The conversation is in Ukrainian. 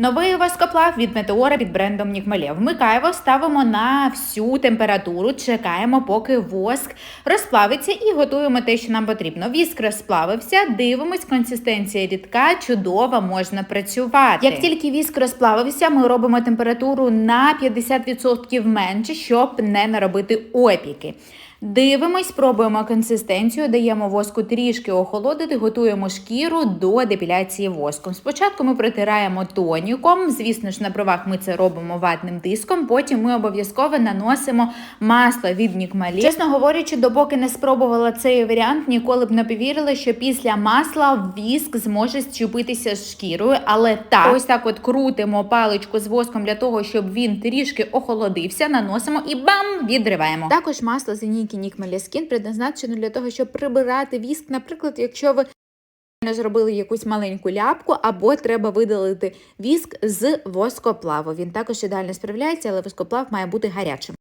Новий воскоплав від метеора від брендом Нікмелє. Вмикаємо, ставимо на всю температуру, чекаємо, поки воск розплавиться і готуємо те, що нам потрібно. Віск розплавився, дивимось, консистенція рідка, чудово, можна працювати. Як тільки віск розплавився, ми робимо температуру на 50% менше, щоб не наробити опіки. Дивимось, пробуємо консистенцію, даємо воску трішки охолодити, готуємо шкіру до депіляції воском. Спочатку ми протираємо тоніком, звісно ж, на бровах ми це робимо ватним диском. Потім ми обов'язково наносимо масло від Нікмалі. Чесно говорячи, допоки не спробувала цей варіант, ніколи б не повірила, що після масла віск зможе зчепитися з шкірою. Але так, ось так от крутимо паличку з воском для того, щоб він трішки охолодився, наносимо і бам! відриваємо. Також масло з лінійки Нік Маляскін предназначено для того, щоб прибирати віск, наприклад, якщо ви зробили якусь маленьку ляпку, або треба видалити віск з воскоплаву. Він також ідеально справляється, але воскоплав має бути гарячим.